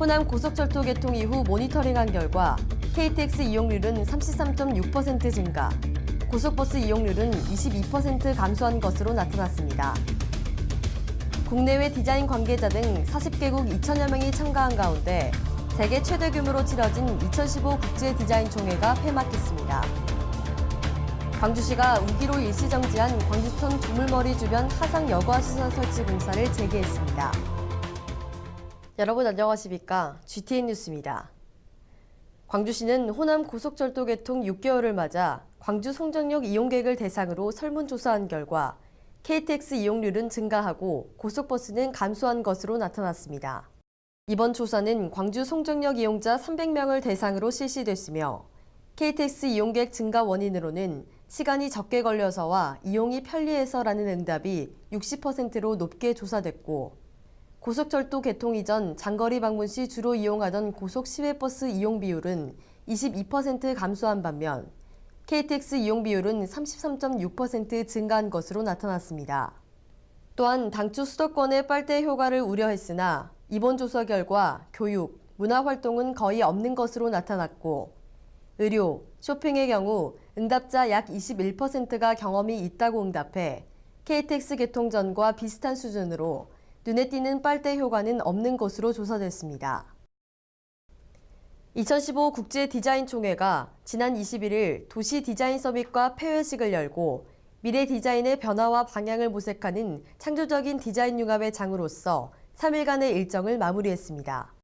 호남 고속철도 개통 이후 모니터링한 결과 KTX 이용률은 33.6% 증가, 고속버스 이용률은 22% 감소한 것으로 나타났습니다. 국내외 디자인 관계자 등 40개국 2천여 명이 참가한 가운데 세계 최대 규모로 치러진 2015 국제 디자인 총회가 폐막했습니다. 광주시가 우기로 일시정지한 광주천 두물머리 주변 하상 여과 시설 설치 공사를 재개했습니다. 여러분 안녕하십니까? GTN 뉴스입니다. 광주시는 호남 고속철도 개통 6개월을 맞아 광주 송정역 이용객을 대상으로 설문조사한 결과 KTX 이용률은 증가하고 고속버스는 감소한 것으로 나타났습니다. 이번 조사는 광주 송정역 이용자 300명을 대상으로 실시됐으며 KTX 이용객 증가 원인으로는 시간이 적게 걸려서와 이용이 편리해서라는 응답이 60%로 높게 조사됐고 고속철도 개통 이전 장거리 방문 시 주로 이용하던 고속 시외버스 이용 비율은 22% 감소한 반면 KTX 이용 비율은 33.6% 증가한 것으로 나타났습니다. 또한 당초 수도권의 빨대 효과를 우려했으나 이번 조사 결과 교육, 문화 활동은 거의 없는 것으로 나타났고 의료, 쇼핑의 경우 응답자 약 21%가 경험이 있다고 응답해 KTX 개통 전과 비슷한 수준으로 눈에 띄는 빨대 효과는 없는 것으로 조사됐습니다. 2015 국제 디자인 총회가 지난 21일 도시 디자인 서밋과 폐회식을 열고 미래 디자인의 변화와 방향을 모색하는 창조적인 디자인 융합의 장으로서 3일간의 일정을 마무리했습니다.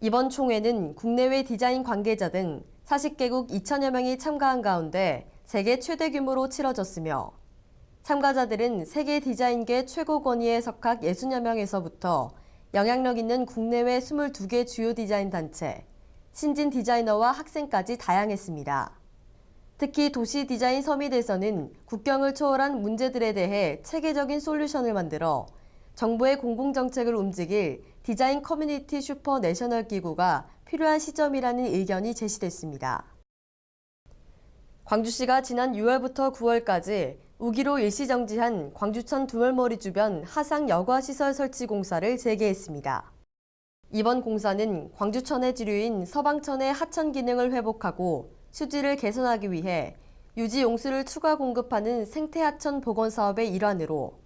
이번 총회는 국내외 디자인 관계자 등 40개국 2천여 명이 참가한 가운데 세계 최대 규모로 치러졌으며 참가자들은 세계 디자인계 최고 권위에 석학 60여 명에서부터 영향력 있는 국내외 22개 주요 디자인 단체, 신진 디자이너와 학생까지 다양했습니다. 특히 도시 디자인 서밋에서는 국경을 초월한 문제들에 대해 체계적인 솔루션을 만들어 정부의 공공정책을 움직일 디자인 커뮤니티 슈퍼 내셔널 기구가 필요한 시점이라는 의견이 제시됐습니다. 광주시가 지난 6월부터 9월까지 우기로 일시정지한 광주천 두월머리 주변 하상 여과 시설 설치 공사를 재개했습니다. 이번 공사는 광주천의 지류인 서방천의 하천 기능을 회복하고 수질을 개선하기 위해 유지 용수를 추가 공급하는 생태하천 복원 사업의 일환으로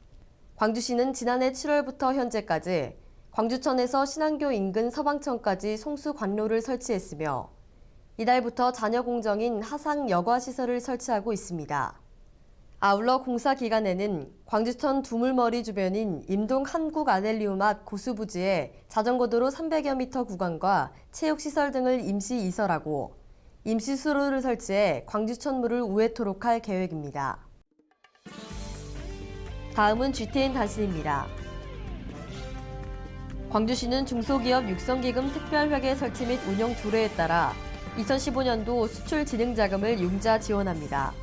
광주시는 지난해 7월부터 현재까지 광주천에서 신안교 인근 서방천까지 송수 관로를 설치했으며 이달부터 잔여 공정인 하상 여과 시설을 설치하고 있습니다. 아울러 공사 기간에는 광주천 두물머리 주변인 임동 한국 아델리움 앞 고수부지에 자전거도로 300여 미터 구간과 체육시설 등을 임시 이설하고 임시 수로를 설치해 광주천물을 우회토록 할 계획입니다. 다음은 GTN 단신입니다. 광주시는 중소기업 육성기금 특별회계 설치 및 운영 조례에 따라 2015년도 수출 진흥 자금을 융자 지원합니다.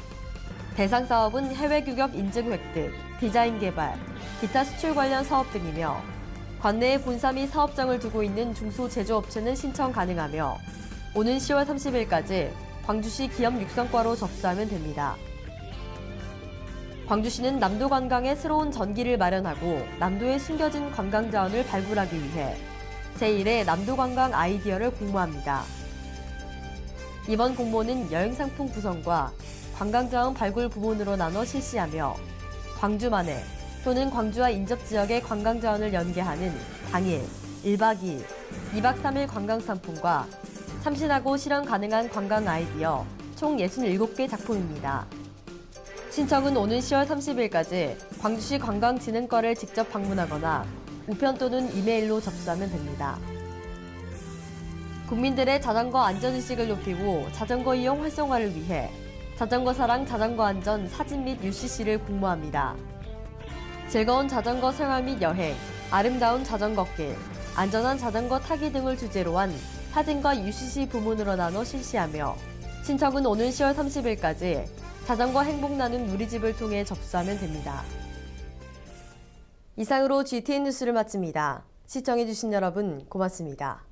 대상 사업은 해외 규격 인증 획득, 디자인 개발, 기타 수출 관련 사업 등이며 관내에 본사 및 사업장을 두고 있는 중소 제조업체는 신청 가능하며 오는 10월 30일까지 광주시 기업 육성과로 접수하면 됩니다. 광주시는 남도 관광에 새로운 전기를 마련하고 남도에 숨겨진 관광 자원을 발굴하기 위해 제1회 남도 관광 아이디어를 공모합니다. 이번 공모는 여행 상품 구성과 관광 자원 발굴 부문으로 나눠 실시하며 광주만의 또는 광주와 인접 지역의 관광 자원을 연계하는 당일, 1박 2일, 2박 3일 관광 상품과 참신하고 실현 가능한 관광 아이디어 총 67개 작품입니다. 신청은 오는 10월 30일까지 광주시 관광진흥과를 직접 방문하거나 우편 또는 이메일로 접수하면 됩니다. 국민들의 자전거 안전의식을 높이고 자전거 이용 활성화를 위해 자전거 사랑 자전거 안전 사진 및 UCC를 공모합니다. 즐거운 자전거 생활 및 여행, 아름다운 자전거길, 안전한 자전거 타기 등을 주제로 한 사진과 UCC 부문으로 나눠 실시하며 신청은 오는 10월 30일까지 자전거 행복 나눔 누리집을 통해 접수하면 됩니다. 이상으로 GTN 뉴스를 마칩니다. 시청해주신 여러분 고맙습니다.